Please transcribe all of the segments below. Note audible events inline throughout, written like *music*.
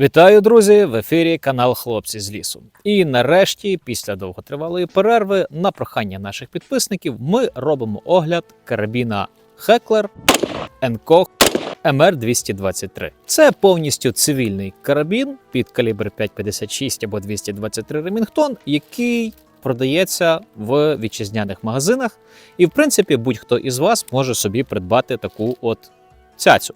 Вітаю, друзі! В ефірі канал Хлопці з лісу. І нарешті, після довготривалої перерви, на прохання наших підписників, ми робимо огляд карабіна Heckler Koch MR223. Це повністю цивільний карабін під калібр 5,56 або 223 Ремінгтон, який продається в вітчизняних магазинах. І, в принципі, будь-хто із вас може собі придбати таку от цяцю.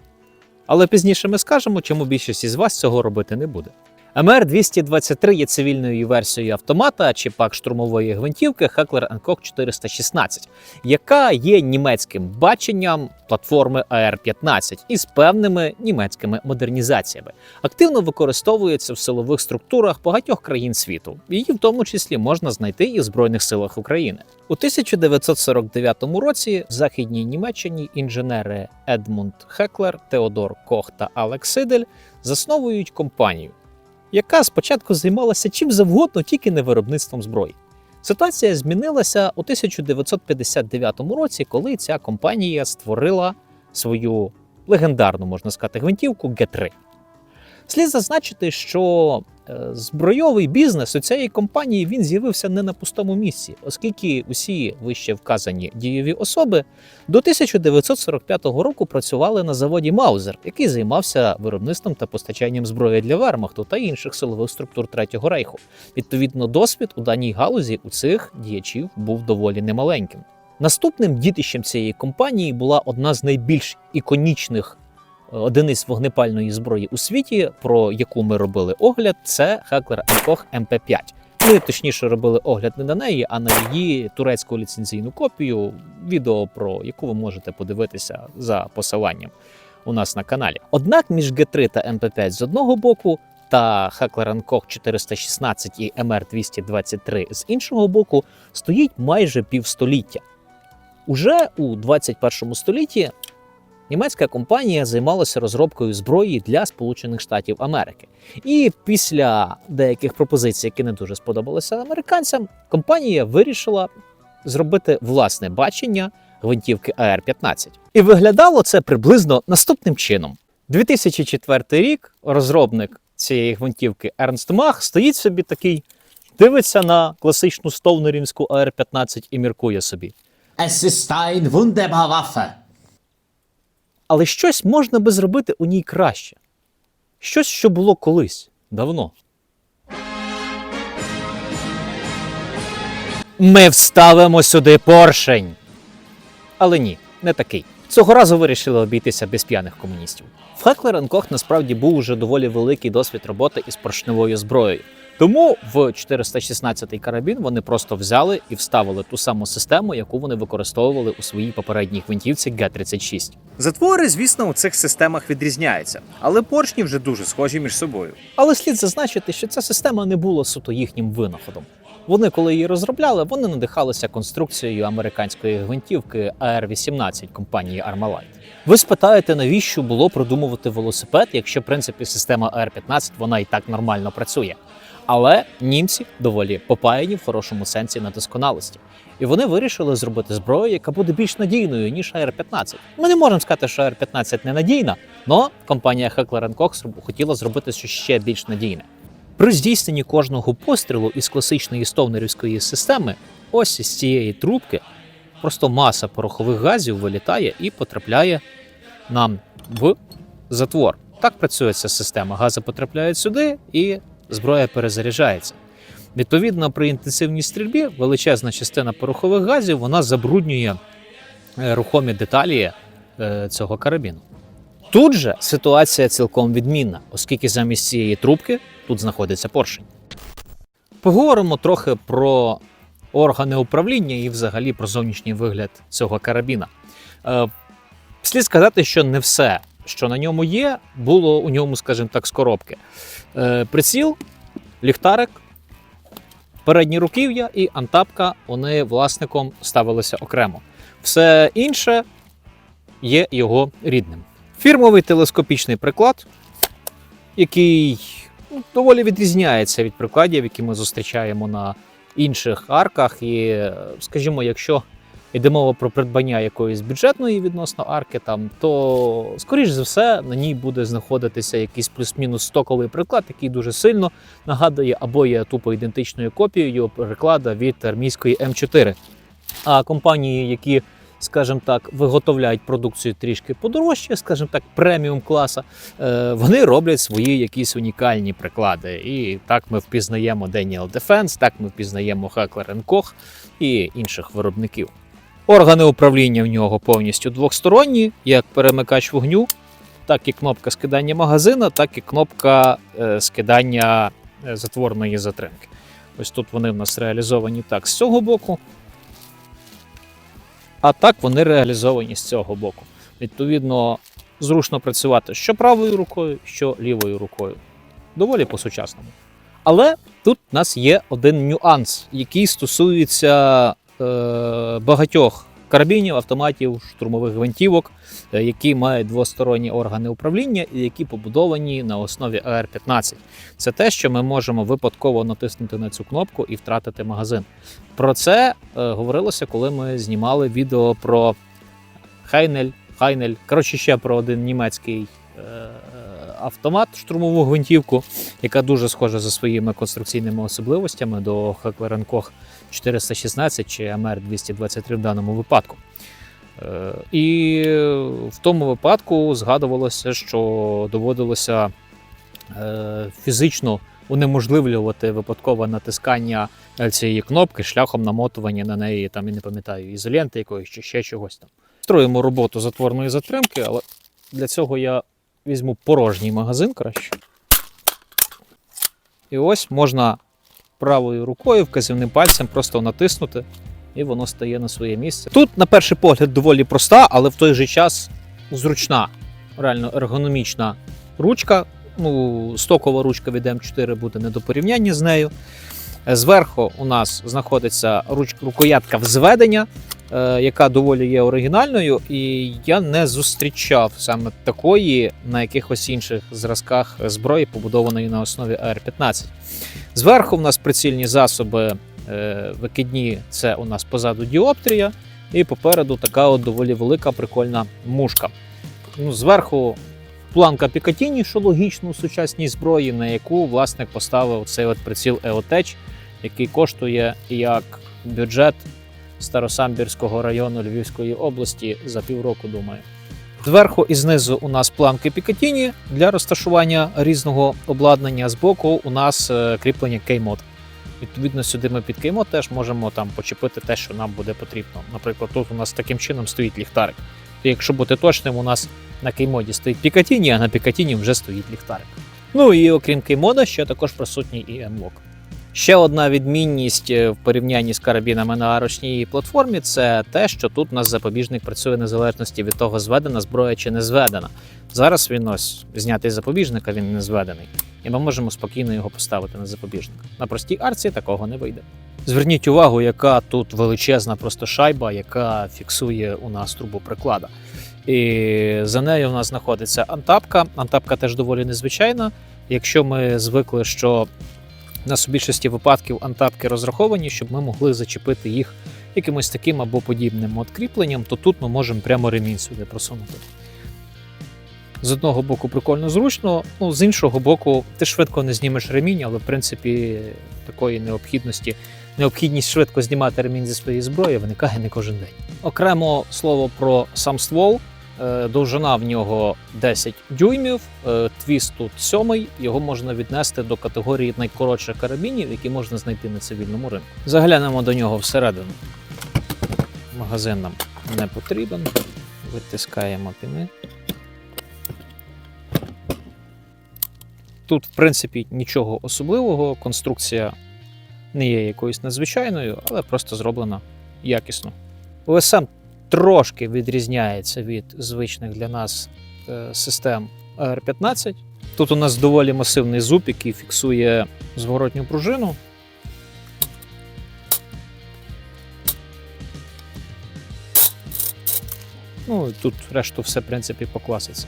Але пізніше ми скажемо, чому більшість із вас цього робити не буде. МР-223 є цивільною версією автомата чи пак штурмової гвинтівки Heckler Koch 416, яка є німецьким баченням платформи AR-15 із певними німецькими модернізаціями. Активно використовується в силових структурах багатьох країн світу. Її в тому числі можна знайти і в Збройних силах України. У 1949 році в Західній Німеччині інженери Едмунд Хеклер, Теодор Кох та Алекс Сидель засновують компанію, яка спочатку займалася чим завгодно, тільки не виробництвом зброї. Ситуація змінилася у 1959 році, коли ця компанія створила свою легендарну, можна сказати, гвинтівку Г3. Слід зазначити, що збройовий бізнес у цієї компанії він з'явився не на пустому місці, оскільки усі вище вказані дієві особи до 1945 року працювали на заводі Маузер, який займався виробництвом та постачанням зброї для вермахту та інших силових структур Третього рейху. Відповідно, досвід у даній галузі у цих діячів був доволі немаленьким. Наступним дітищем цієї компанії була одна з найбільш іконічних е, одиниць вогнепальної зброї у світі, про яку ми робили огляд, це Heckler Koch MP5. Ми точніше робили огляд не на неї, а на її турецьку ліцензійну копію, відео про яку ви можете подивитися за посиланням у нас на каналі. Однак між G3 та MP5 з одного боку та Heckler Koch 416 і MR223 з іншого боку стоїть майже півстоліття. Уже у 21 столітті німецька компанія займалася розробкою зброї для Сполучених Штатів Америки. І після деяких пропозицій, які не дуже сподобалися американцям, компанія вирішила зробити власне бачення гвинтівки АР-15. І виглядало це приблизно наступним чином: 2004 рік розробник цієї гвинтівки Ернст Мах стоїть собі такий, дивиться на класичну стовнерівську АР-15 і міркує собі. Es ist ein wunderbar Waffe. Але щось можна би зробити у ній краще. Щось, що було колись, давно. Ми вставимо сюди поршень. Але ні, не такий. Цього разу вирішили обійтися без п'яних комуністів. В Heckler Koch насправді був уже доволі великий досвід роботи із поршневою зброєю. Тому в 416-й карабін вони просто взяли і вставили ту саму систему, яку вони використовували у своїй попередній гвинтівці Г-36. Затвори, звісно, у цих системах відрізняються, але поршні вже дуже схожі між собою. Але слід зазначити, що ця система не була суто їхнім винаходом. Вони, коли її розробляли, вони надихалися конструкцією американської гвинтівки AR-18 компанії Armalite. Ви спитаєте, навіщо було продумувати велосипед, якщо в принципі система AR-15 вона і так нормально працює. Але німці доволі попаяні в хорошому сенсі на досконалості. І вони вирішили зробити зброю, яка буде більш надійною, ніж AR-15. Ми не можемо сказати, що AR-15 не надійна, але компанія Heckler Koch хотіла зробити щось ще більш надійне. При здійсненні кожного пострілу із класичної стовнерівської системи, ось із цієї трубки, просто маса порохових газів вилітає і потрапляє нам в затвор. Так працює ця система. Гази потрапляють сюди, і зброя перезаряджається. Відповідно, при інтенсивній стрільбі величезна частина порохових газів вона забруднює е, рухомі деталі е, цього карабіну. Тут же ситуація цілком відмінна, оскільки замість цієї трубки тут знаходиться поршень. Поговоримо трохи про органи управління і взагалі про зовнішній вигляд цього карабіна. Е, слід сказати, що не все, що на ньому є, було у ньому, скажімо так, з коробки. Е, приціл, ліхтарик, передні руків'я і антапка вони власником ставилися окремо. Все інше є його рідним. Фірмовий телескопічний приклад, який ну, доволі відрізняється від прикладів, які ми зустрічаємо на інших арках. І, скажімо, якщо йде мова про придбання якоїсь бюджетної відносно арки, там, то, скоріш за все, на ній буде знаходитися якийсь плюс-мінус стоковий приклад, який дуже сильно нагадує або є тупо ідентичною копією приклада від армійської М4. А компанії, які, скажімо так, виготовляють продукцію трішки подорожче, скажімо так, преміум класа, е, вони роблять свої якісь унікальні приклади. І так ми впізнаємо Daniel Defense, так ми впізнаємо Heckler Koch і інших виробників. Органи управління в нього повністю двохсторонні, як перемикач вогню, так і кнопка скидання магазина, так і кнопка е, скидання е, затворної затримки. Ось тут вони в нас реалізовані так з цього боку. А так вони реалізовані з цього боку. Відповідно, зручно працювати що правою рукою, що лівою рукою. Доволі по-сучасному. Але тут в нас є один нюанс, який стосується багатьох карабінів, автоматів, штурмових гвинтівок, е, які мають двосторонні органи управління і які побудовані на основі AR-15. Це те, що ми можемо випадково натиснути на цю кнопку і втратити магазин. Про це е, говорилося, коли ми знімали відео про Хайнель, Хайнель, коротше, ще про один німецький е, автомат, штурмову гвинтівку, яка дуже схожа за своїми конструкційними особливостями до Heckler Koch 416 чи MR 223 в даному випадку. Е, І в тому випадку згадувалося, що доводилося е, фізично унеможливлювати випадкове натискання цієї кнопки шляхом намотування на неї, там, я не пам'ятаю, ізоленти якоїсь чи ще чогось там. Строїмо роботу затворної затримки, але для цього я візьму порожній магазин краще. І ось можна правою рукою, вказівним пальцем просто натиснути, і воно стає на своє місце. Тут, на перший погляд, доволі проста, але в той же час зручна, реально ергономічна ручка. Ну, стокова ручка від М4 буде не до порівняння з нею. Зверху у нас знаходиться рукоятка взведення, яка доволі є оригінальною, і я не зустрічав саме такої на якихось інших зразках зброї, побудованої на основі AR-15. Зверху у нас прицільні засоби е, викидні, це у нас позаду діоптрія, і попереду така от доволі велика прикольна мушка. Ну, зверху планка Пікатіні, що логічно у сучасній зброї, на яку власник поставив цей от приціл EOTech, який коштує як бюджет Старосамбірського району Львівської області за півроку, думаю. Зверху і знизу у нас планки Пікатіні для розташування різного обладнання. Збоку у нас е, кріплення K-Mod. Відповідно, сюди ми під K-Mod теж можемо там почепити те, що нам буде потрібно. Наприклад, тут у нас таким чином стоїть ліхтарик. І якщо бути точним, у нас на Кеймоді стоїть Пікатіні, а на Пікатіні вже стоїть ліхтарик. Ну і окрім Кеймода, ще також присутній і N-Lock. Ще одна відмінність е, в порівнянні з карабінами на ручній платформі це те, що тут у нас запобіжник працює незалежності від того, зведена зброя чи не зведена. Зараз він ось знятий запобіжника, він не зведений, і ми можемо спокійно його поставити на запобіжник. На простій арці такого не вийде. Зверніть увагу, яка тут величезна просто шайба, яка фіксує у нас трубу приклада. І за нею у нас знаходиться антапка. Антапка теж доволі незвичайна. Якщо ми звикли, що нас у більшості випадків антапки розраховані, щоб ми могли зачепити їх якимось таким або подібним от кріпленням, то тут ми можемо прямо ремінь сюди просунути. З одного боку прикольно зручно, ну з іншого боку, ти швидко не знімеш ремінь, але в принципі такої необхідності, необхідність швидко знімати ремінь зі своєї зброї виникає не кожен день. Окремо слово про сам ствол. Е, Довжина в нього 10 дюймів, е, твіст тут 7, його можна віднести до категорії найкоротших карабінів, які можна знайти на цивільному ринку. Заглянемо до нього всередину. Магазин нам не потрібен. Витискаємо піни. Тут, в принципі, нічого особливого. Конструкція не є якоюсь надзвичайною, але просто зроблена якісно. ОСМ трошки відрізняється від звичних для нас е, систем R15. Тут у нас доволі масивний зуб, який фіксує зворотню пружину. Ну тут решту все, в принципі, по класиці.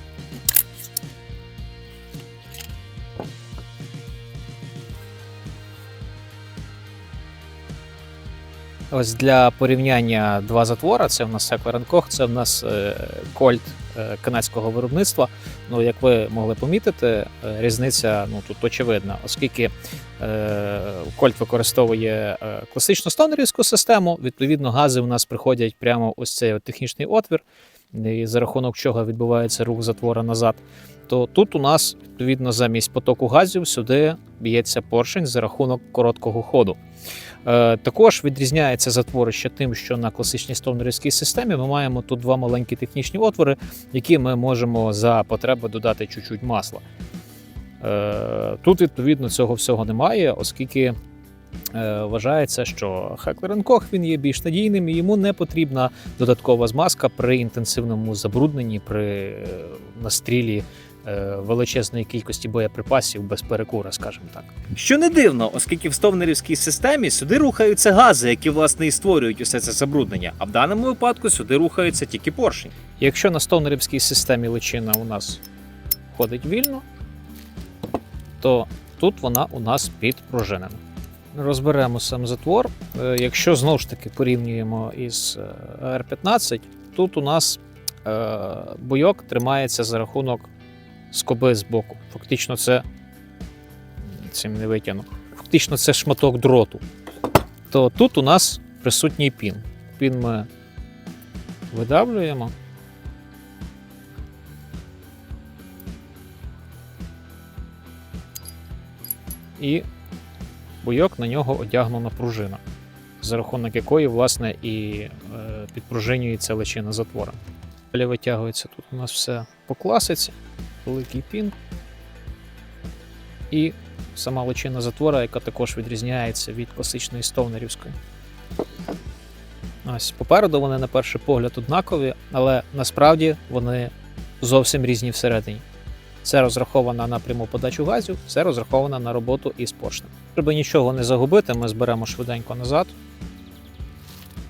Ось для порівняння два затвора. Це в нас Секлер Koch, це в нас е, Кольт е, канадського виробництва. Ну, як ви могли помітити, е, різниця ну, тут очевидна, оскільки Кольт використовує класичну стонерівську систему, відповідно, гази у нас приходять прямо ось цей технічний отвір, і за рахунок чого відбувається рух затвора назад. То тут у нас відповідно замість потоку газів сюди б'ється поршень за рахунок короткого ходу. Е, також відрізняється затворище тим, що на класичній стовнерівській системі ми маємо тут два маленькі технічні отвори, які ми можемо за потреби додати чуть-чуть масла. Е, тут, відповідно, цього всього немає, оскільки вважається, що Koch він є більш надійним і йому не потрібна додаткова змазка при інтенсивному забрудненні, при е, настрілі е, величезної кількості боєприпасів без перекура, скажімо так. Що не дивно, оскільки в стовнерівській системі сюди рухаються гази, які власне і створюють усе це забруднення. А в даному випадку сюди рухаються тільки поршні. Якщо на стовнерівській системі личина у нас ходить вільно, то тут вона у нас підпружинена. Розберемо сам затвор. Е, Якщо знову ж таки порівнюємо із е, R15, тут у нас е, бойок тримається за рахунок скоби з боку. Фактично, це цим не витягну. Фактично, це шматок дроту. То тут у нас присутній пін. Пін ми видавлюємо. і бойок на нього одягнена пружина, за рахунок якої, власне, і е, підпружинюється личина затвора. Далі витягується тут у нас все по класиці, великий пін. І сама личина затвора, яка також відрізняється від класичної стовнерівської. Ось попереду вони на перший погляд однакові, але насправді вони зовсім різні всередині. Це розраховано на пряму подачу газів, це розраховано на роботу із поршнем. Щоб нічого не загубити, ми зберемо швиденько назад,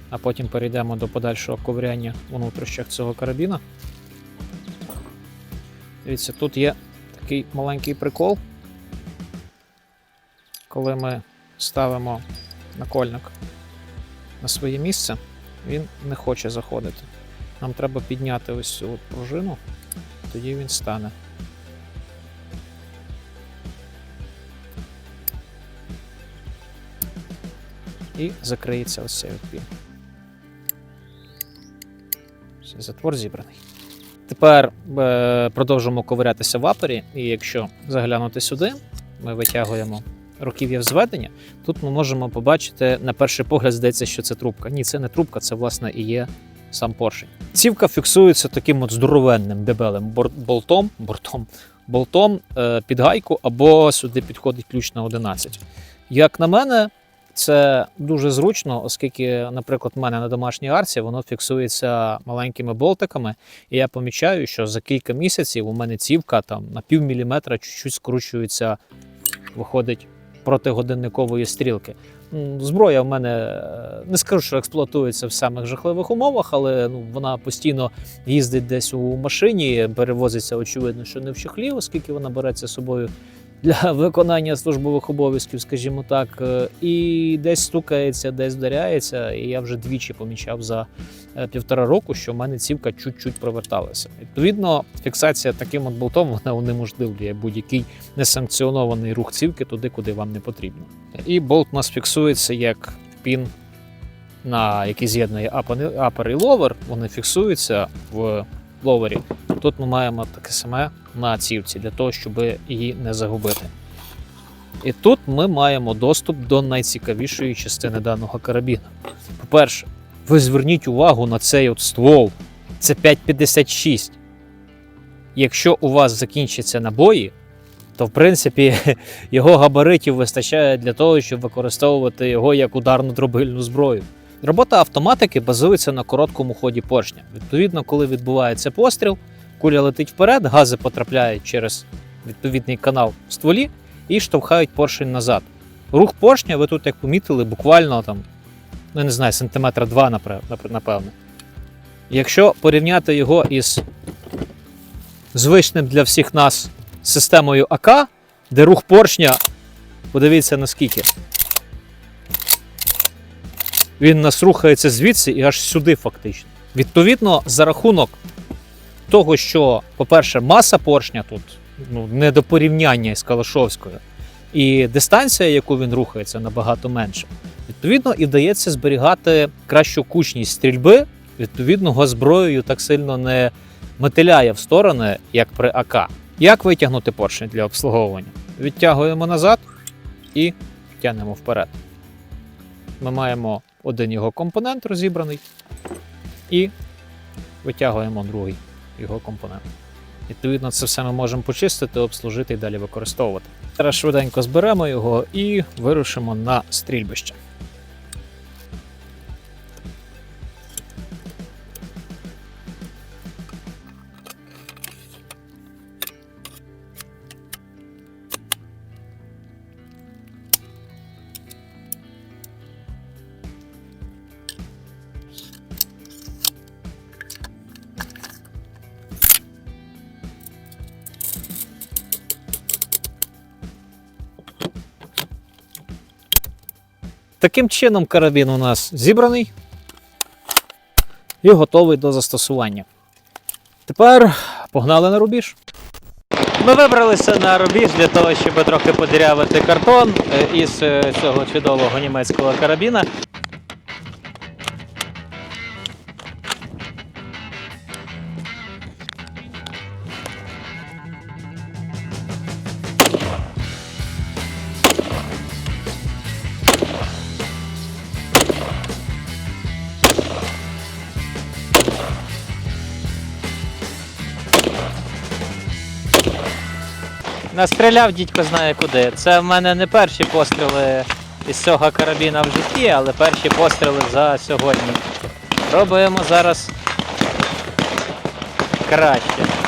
а потім перейдемо до подальшого ковиряння у внутрішнях цього карабіна. Дивіться, тут є такий маленький прикол. Коли ми ставимо накольник на своє місце, він не хоче заходити. Нам треба підняти ось цю пружину, тоді він стане. І закриється ось цей. Все, затвор зібраний. Тепер е, продовжимо ковирятися в апері, і якщо заглянути сюди, ми витягуємо руків'я взведення. Тут ми можемо побачити, на перший погляд, здається, що це трубка. Ні, це не трубка, це власне і є сам поршень. Цівка фіксується таким от здоровенним дебелим болтом, бортом, болтом е, під гайку, або сюди підходить ключ на 11. Як на мене, це дуже зручно, оскільки, наприклад, в мене на домашній арці воно фіксується маленькими болтиками, і я помічаю, що за кілька місяців у мене цівка там на пів міліметра чуть-чуть скручується, виходить протигодинникової стрілки. Зброя в мене е, не скажу, що експлуатується в самих жахливих умовах, але ну, вона постійно їздить десь у машині, перевозиться, очевидно, що не в чохлі, оскільки вона береться з собою для виконання службових обов'язків, скажімо так, е, і десь стукається, десь вдаряється. І я вже двічі помічав за е, півтора року, що в мене цівка чуть-чуть проверталася. Відповідно, фіксація таким от болтом вона унеможливлює будь-який несанкціонований рух цівки туди, куди вам не потрібно. І болт у нас фіксується як пін, на який з'єднує апер і ловер. Вони фіксуються в ловері. Тут ми маємо таке саме на цівці для того, щоб її не загубити. І тут ми маємо доступ до найцікавішої частини даного карабіна. По-перше, ви зверніть увагу на цей от ствол. Це 5,56. Якщо у вас закінчаться набої, то в принципі *laughs* його габаритів вистачає для того, щоб використовувати його як ударну дробильну зброю. Робота автоматики базується на короткому ході поршня. Відповідно, коли відбувається постріл, куля летить вперед, гази потрапляють через відповідний канал в стволі і штовхають поршень назад. Рух поршня, ви тут, як помітили, буквально там, ну не знаю, сантиметра два, напевне. Якщо порівняти його із звичним для всіх нас системою АК, де рух поршня, подивіться наскільки. Він нас рухається звідси і аж сюди, фактично. Відповідно, за рахунок того, що, по-перше, маса поршня тут ну, не до порівняння із Калашовською, і дистанція, яку він рухається, набагато менша. Відповідно, і вдається зберігати кращу кучність стрільби. Відповідно, його зброєю так сильно не мотиляє в сторони, як при АК. Як витягнути поршень для обслуговування? Відтягуємо назад і тягнемо вперед. Ми маємо один його компонент розібраний і витягуємо другий його компонент. Відповідно, це все ми можемо почистити, обслужити і далі використовувати. Зараз швиденько зберемо його і вирушимо на стрільбище. Таким чином, карабін у нас зібраний і готовий до застосування. Тепер погнали на рубіж. Ми вибралися на рубіж для того, щоб трохи подірявити картон е, із е, цього чудового німецького карабіна. Настріляв дідько знає куди. Це в мене не перші постріли із цього карабіна в житті, але перші постріли за сьогодні. Пробуємо зараз краще.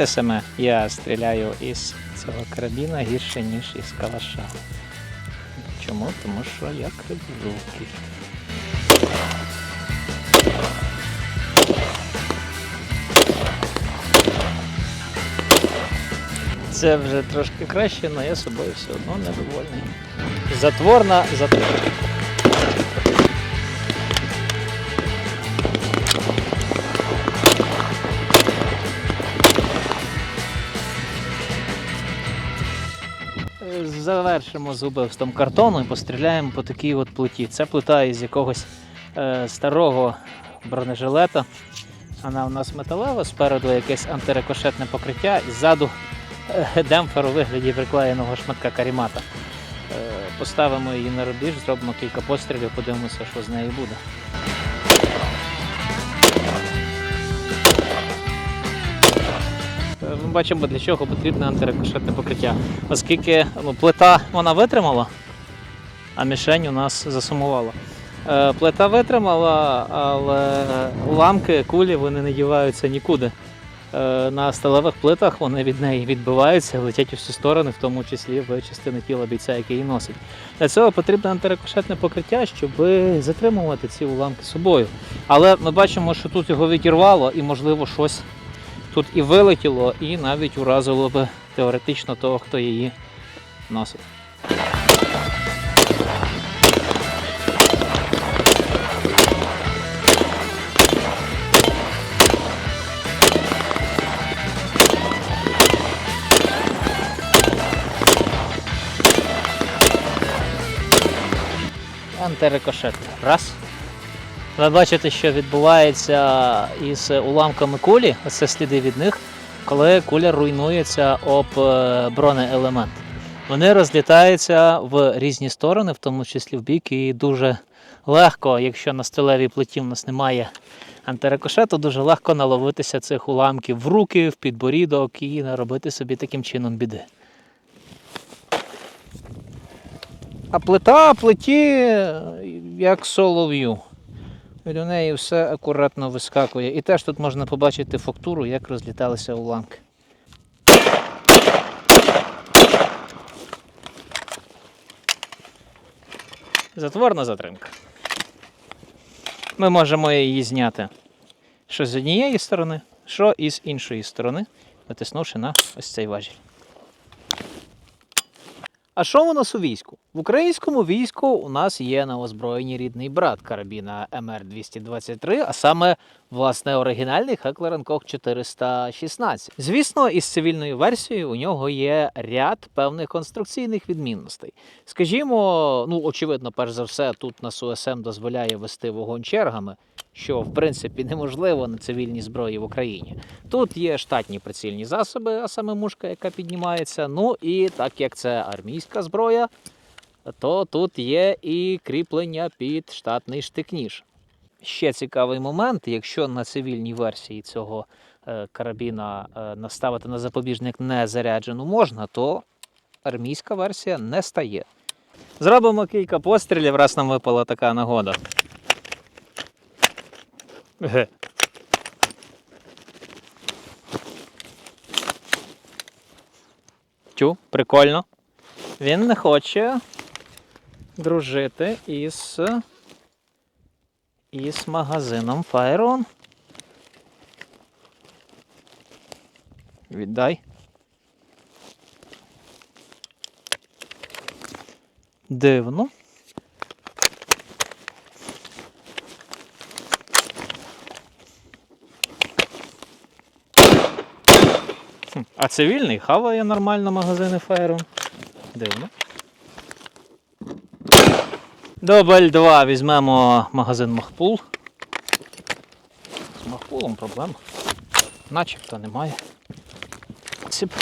Те саме я стріляю із цього карабіна гірше, ніж із калаша. Чому? Тому що я кривозубкий. Це вже трошки краще, але я собою все одно недовольний. Затворна затворна. Завершимо з убивством картону і постріляємо по такій от плиті. Це плита із якогось е, старого бронежилета. Вона у нас металева, спереду якесь антирикошетне покриття, і ззаду е, демпфер у вигляді приклеєного шматка карімата. Е, поставимо її на рубіж, зробимо кілька пострілів, подивимося, що з нею буде. Бачимо, для чого потрібне антирикошетне покриття. Оскільки ну, плита вона витримала, а мішень у нас засумувала. Е, Плита витримала, але уламки, кулі вони не діваються нікуди. Е, На сталевих плитах вони від неї відбиваються, летять у всі сторони, в тому числі в частини тіла бійця, який її носить. Для цього потрібне антирикошетне покриття, щоб затримувати ці уламки собою. Але ми бачимо, що тут його відірвало і, можливо, щось тут і вилетіло, і навіть уразило би теоретично того, хто її носить. Антирикошет. Раз. Ви бачите, що відбувається із уламками кулі, це сліди від них, коли куля руйнується об е, бронеелемент. Вони розлітаються в різні сторони, в тому числі в бік, і дуже легко, якщо на сталевій плиті в нас немає антирикошету, дуже легко наловитися цих уламків в руки, в підборідок і наробити собі таким чином біди. А плита плиті як солов'ю. Від неї все акуратно вискакує. І теж тут можна побачити фактуру, як розліталися уламки. Затворна затримка. Ми можемо її зняти що з однієї сторони, що і з іншої сторони, натиснувши на ось цей важіль. А що у нас у війську? В українському війську у нас є на озброєнні рідний брат карабіна МР-223, а саме власне оригінальний Heckler 416. Звісно, із цивільною версією у нього є ряд певних конструкційних відмінностей. Скажімо, ну очевидно, перш за все, тут на СУСМ дозволяє вести вогонь чергами, що в принципі неможливо на цивільній зброї в Україні. Тут є штатні прицільні засоби, а саме мушка, яка піднімається. Ну і так як це армійська зброя, то тут є і кріплення під штатний штик-ніж. Ще цікавий момент, якщо на цивільній версії цього е, карабіна е, наставити на запобіжник не заряджену можна, то армійська версія не стає. Зробимо кілька пострілів, раз нам випала така нагода. Ге. *laughs* Тю, прикольно. Він не хоче дружити із, із магазином Fire Віддай. Дивно. Хм, А цивільний хаває нормально магазини Файрон. Дивно. Дубль 2 візьмемо магазин Махпул. З Махпулом проблем. Начебто немає. Ціп.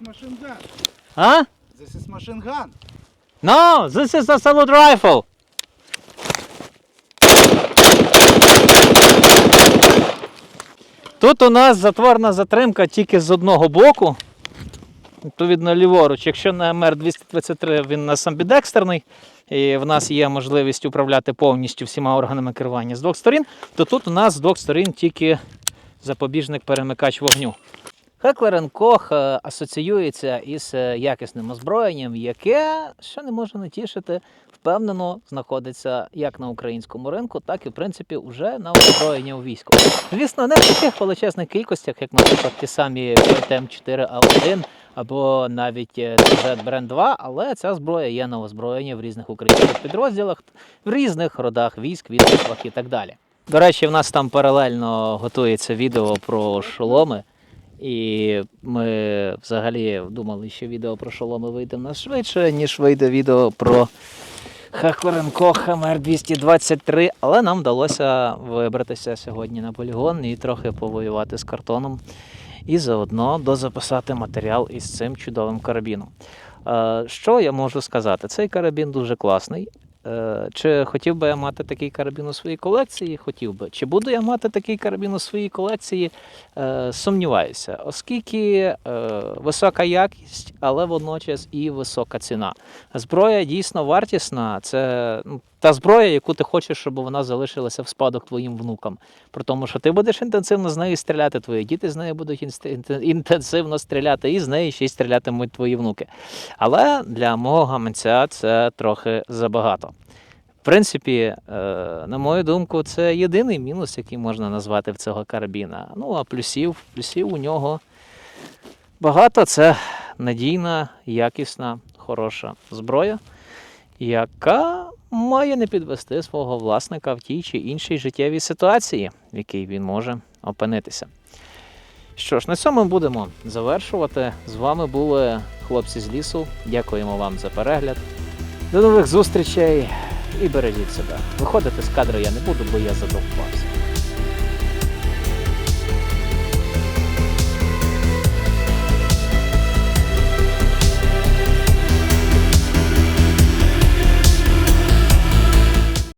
This is. А? Is machine gun. No, this is a salute rifle. Тут у нас затворна затримка тільки з одного боку. Відповідно, ліворуч. Якщо на МР-223 він у нас амбідекстерний, і в нас є можливість управляти повністю всіма органами керування з двох сторін, то тут у нас з двох сторін тільки запобіжник перемикач вогню. Heckler Koch е, асоціюється із е, якісним озброєнням, яке, що не може не тішити, впевнено знаходиться як на українському ринку, так і в принципі вже на озброєння у війську. Звісно, не в таких величезних кількостях, як, наприклад, ті самі м4А1 або навіть TZ Brand 2, але ця зброя є на озброєнні в різних українських підрозділах, в різних родах військ, відомствах і так далі. До речі, в нас там паралельно готується відео про шоломи. І ми взагалі думали, що відео про шоломи вийде в нас швидше, ніж вийде відео про Хакоренко Хамер 223, але нам вдалося вибратися сьогодні на полігон і трохи повоювати з картоном. І заодно дозаписати матеріал із цим чудовим карабіном. Е, Що я можу сказати? Цей карабін дуже класний. Е, Чи хотів би я мати такий карабін у своїй колекції? Хотів би. Чи буду я мати такий карабін у своїй колекції? Е, Сумніваюся, оскільки е, висока якість, але водночас і висока ціна. Зброя дійсно вартісна. Це ну, та зброя, яку ти хочеш, щоб вона залишилася в спадок твоїм внукам. При тому, що ти будеш інтенсивно з нею стріляти, твої діти з нею будуть інтенсивно стріляти, і з неї ще й стрілятимуть твої внуки. Але для мого гаманця це трохи забагато. В принципі, е, на мою думку, це єдиний мінус, який можна назвати в цього карабіна. Ну, а плюсів, плюсів у нього багато. Це надійна, якісна, хороша зброя, яка має не підвести свого власника в тій чи іншій життєвій ситуації, в якій він може опинитися. Що ж, на цьому будемо завершувати. З вами були хлопці з лісу. Дякуємо вам за перегляд. До нових зустрічей і бережіть себе. Виходити з кадру я не буду, бо я задовбався.